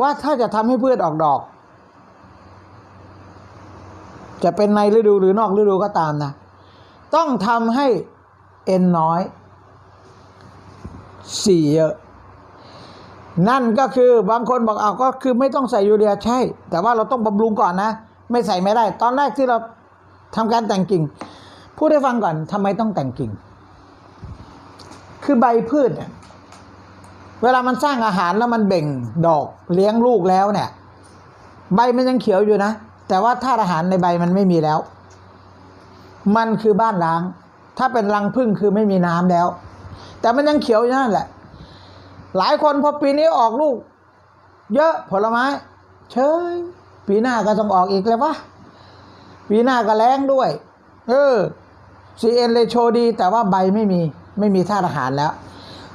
ว่าถ้าจะทำให้พืชออกดอก จะเป็นในฤดูหรือนอกฤดูก็ตามนะ ต้องทำให้เอ็นน้อยสี่เยอะ นั่นก็คือบางคนบอกเอาก็คือไม่ต้องใส่ยูเรียใช่ แต่ว่าเราต้องบำรุงก่อนนะ ไม่ใส่ไม่ได้ ตอนแรกที่เราทำการแต่งกิ่งพูดให้ฟังก่อนทำไมต้องแต่งกิ่ง คือใบพืชเนี่ย เวลามันสร้างอาหารแล้วมันเบ่งดอกเลี้ยงลูกแล้วเนี่ย ใบมันยังเขียวอยู่นะ แต่ว่าธาตุอาหารในใบมันไม่มีแล้ว มันคือบ้านล้าง ถ้าเป็นรังพึ่งคือไม่มีน้ำแล้ว แต่มันยังเขียวอยู่นั่นแหละ หลายคนพอปีนี้ออกลูก เยอะผลไม้ เชยปีหน้าก็ต้องออกอีกเลยวะปีหน้าก็แล้งด้วย เออซีเอ็นเลยโชว์ดี แต่ว่าใบไม่มีไม่มีธาตุอาหารแล้ว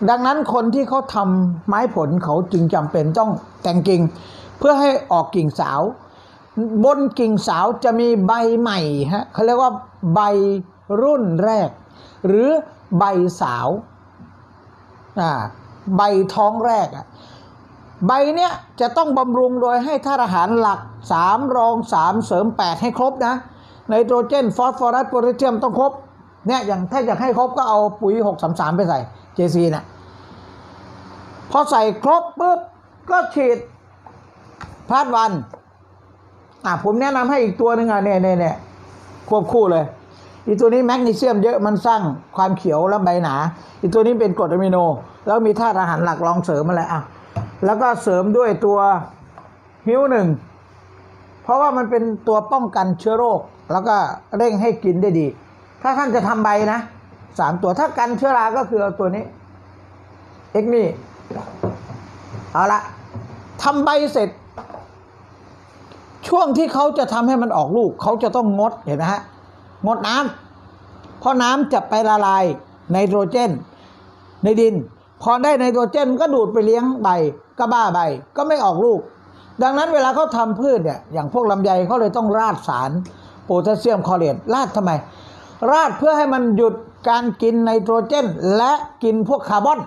ดังนั้นคนที่เขาทำไม้ผลเขาจึงจำเป็นต้องแต่งกิ่ง เพื่อให้ออกกิ่งสาว บนกิ่งสาวจะมีใบใหม่ฮะเขาเรียกว่าใบรุ่นแรก หรือใบสาวอ่าใบท้องแรกอะใบเนี้ยจะต้องบำรุงโดยให้ธาตุอาหารหลัก 3 รอง 3 เสริม 8 ให้ครบนะไนโตรเจนฟอสฟอรัสโพแทสเซียมต้องครบ เนี่ยอย่างถ้าอยากให้ครบก็เอาปุ๋ย633ไปใส่ JC น่ะพอใส่ครบปุ๊บก็ฉีดพาดวันอะผมแนะนำให้อีกตัวหนึ่งอะเนี่ยเนี่ยเนี่ยควบคู่เลย อีตัวนี้แมกนีเซียมเยอะมันสร้างความเขียวและใบหนา อีตัวนี้เป็นกรดอะมิโน แล้วมีธาตุอาหารหลักรองเสริมอะไรอะแล้วก็เสริมด้วยตัวฮิวหนึ่งเพราะว่ามันเป็นตัวป้องกันเชื้อโรค แล้วก็เร่งให้กินได้ดี ถ้าท่านจะทำใบนะสามตัวถ้ากันเชื้อรา ก็คือเอาตัวนี้เอ็กนี่เอาละทำใบเสร็จ ช่วงที่เขาจะทำให้มันออกลูกเขาจะต้องงดเห็นไหมฮะงดน้ำเพราะน้ำจะไปละลายไนโตรเจน ในดิน พอได้ไนโตรเจนก็ดูดไปเลี้ยงใบก็บ้าใบก็ไม่ออกลูก ดังนั้นเวลาเขาทำพืชเนี่ยอย่างพวกลำไยเขาเลยต้องราดสารโพแทสเซียมคลอเรตราดทำไม ราดเพื่อให้มันหยุดการกินไนโตรเจน และกินพวกคาร์บอน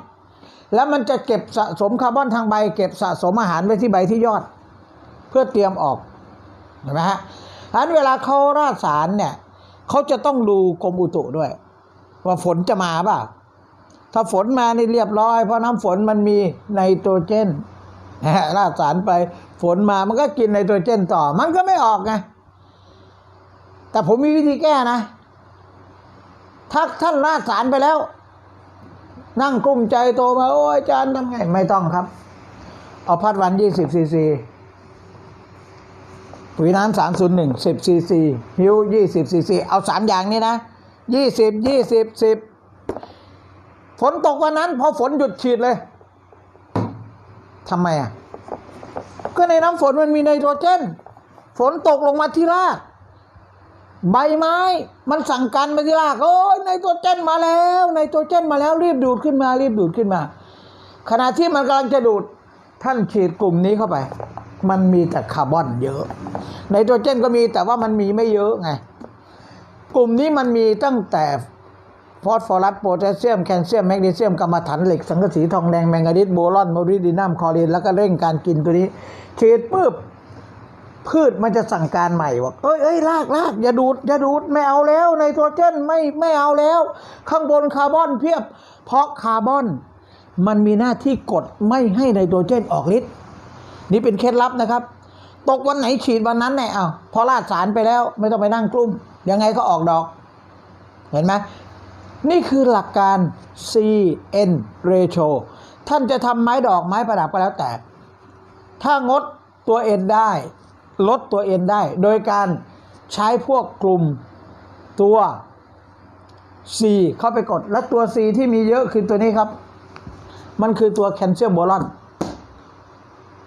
แล้วมันจะเก็บสะสมคาร์บอนทางใบ เก็บสะสมอาหารไว้ที่ใบที่ยอด เพื่อเตรียมออกเห็นไหมฮะฉะนั้นเวลาเขาราดสารเนี่ยเขาจะต้องดูกรมอุตุด้วย ว่าฝนจะมาเปล่าถ้าฝนมานี่เรียบร้อย เพราะน้ำฝนมันมีไนโตรเจนฮะราดสารไปฝนมามันก็กินไนโตรเจนต่อ มันก็ไม่ออกไงแต่ผมมีวิธีแก้นะ ถ้าท่านราดสารไปแล้ว นั่งกลุ้มใจโตมา โอ้ยอาจารย์ทำไง ไม่ต้องครับ เอาพัดวันยี่สิบซีซีปุ๋ยน้ำสามศูนย์หนึ่งสิบซีซีฮิวยี่สิบซีซีเอาสามอย่างนี้นะยี่สิบยี่สิบสิบฝนตกวันนั้น พอฝนหยุดฉีดเลยทำไมอะ ก็ในน้ำฝนมันมีไนโตรเจน ฝนตกลงมาที่ราก ใบไม้ มันสั่งกันมาที่รากโอ้ยไนโตรเจนมาแล้วไนโตรเจนมาแล้วรีบดูดขึ้นมา รีบดูดขึ้นมา ขณะที่มันกำลังจะดูดท่านฉีดกลุ่มนี้เข้าไป มันมีแต่คาร์บอนเยอะไนโตรเจนก็มีแต่ว่ามันมีไม่เยอะไง กลุ่มนี้มันมีตั้งแต่ฟอสฟอรัสโพแทสเซียมแคลเซียมแมกนีเซียมกรรมะถันเหล็ก สังกะสีทองแดงแมงกานิสโบรอนโมริดินัมคอรีนแล้วก็เร่งการกินตัวนี้ฉีดปุ๊บ พืชมันจะสั่งการใหม่ว่าเอ้ยเอ้ยลากลากอย่าดูดอย่าดูดไม่เอาแล้วไนโตรเจนไม่ไม่เอาแล้ว ข้างบนคาร์บอนเพียบ เพราะคาร์บอน มันมีหน้าที่กดไม่ให้ไนโตรเจนออกฤทธิ์นี่เป็นเคล็ดลับนะครับ ตกวันไหนฉีดวันนั้นเนี่ยอ้าพอราดสารไปแล้วไม่ต้องไปนั่งกลุ้มยังไงก็ออกดอก เห็นไหมนี่คือหลักการ CN ratio ท่านจะทำไม้ดอกไม้ประดับก็แล้วแต่ ถ้างดตัว N ได้ ลดตัว N ได้ โดยการใช้พวกกลุ่มตัว C เข้าไปกด และตัว C ที่มีเยอะคือตัวนี้ครับ มันคือตัวแคลเซียมโบรอน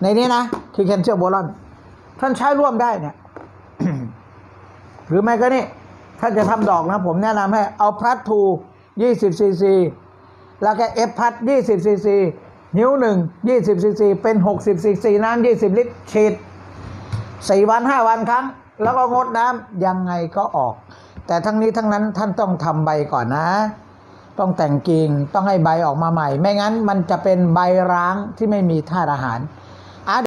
ในนี้นะ คือแคลเซียมโบรอนท่านใช้ร่วมได้เนี่ยหรือไม่ก็นี่ถ้านจะทำดอกนะผมแนะนำให้เอาพลัดทู20ซีซีแล้วก็เอฟพัด20ซีซีนิ้วหนึ่ง20ซีซีเป็น60ซีซีน้ำ20 ลิตรฉีด สี่วันห้าวันครั้ง แล้วก็งดน้ำยังไงก็ออก แต่ทั้งนี้ทั้งนั้นท่านต้องทำใบก่อนนะ ต้องแต่งกิ่งต้องให้ใบออกมาใหม่ ไม่งั้นมันจะเป็นใบร้างที่ไม่มีธาตุอาหาร